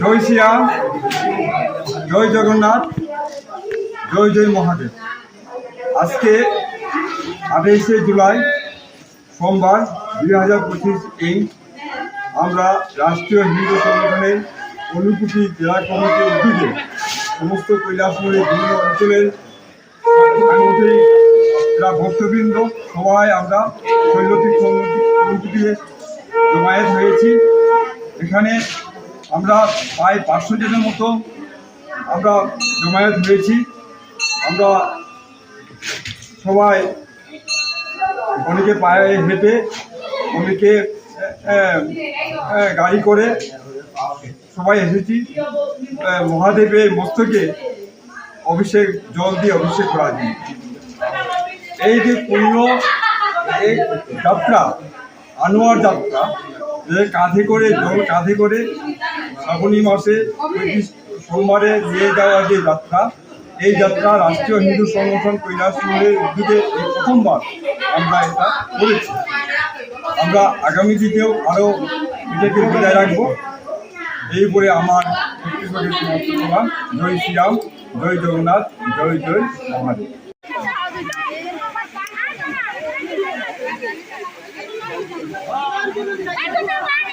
জয় শ্রীরাম জয় জগন্নাথ, জয় জয় মহাদেব। আজকে আঠাইশে জুলাই সোমবার দুই হাজার পঁচিশ ইং আমরা রাষ্ট্রীয় হিন্দু সংগঠনের অনুকুটি জেলা কমিটির উদ্যোগে সমস্ত কৈলাসমণি বিভিন্ন অঞ্চলের ভক্তবৃন্দ, সবাই আমরা শৈলতীর্থ অনুকুটিতে জমায়েত হয়েছি। এখানে আমরা প্রায় পাঁচশো জনের মতো আমরা জমায়েত হয়েছি। আমরা সবাই অনেকে পায়ে হেঁটে, অনেকে গাড়ি করে সবাই এসেছি। মহাদেবের মস্তকে অভিষেক, জল দিয়ে অভিষেক করা যায় এই যে পূর্ণ এই যাত্রা আনোয়ার যাত্রা কাঁধে করে জল কাঁধে করে শ্রাবণী মাসে সোমবারে নিয়ে যাওয়া যে যাত্রা, এই যাত্রা রাষ্ট্রীয় হিন্দু সংগঠন কৈলাস সিংহের উদ্যোগে এই প্রথমবার আমরা এটা করেছি। আমরা আগামী দিনেও আরও এটাকে বজায় রাখব। এই বলে আমার জয় শ্রীরাম, জয় জগন্নাথ, জয় জয় মহাদেব। Thank you.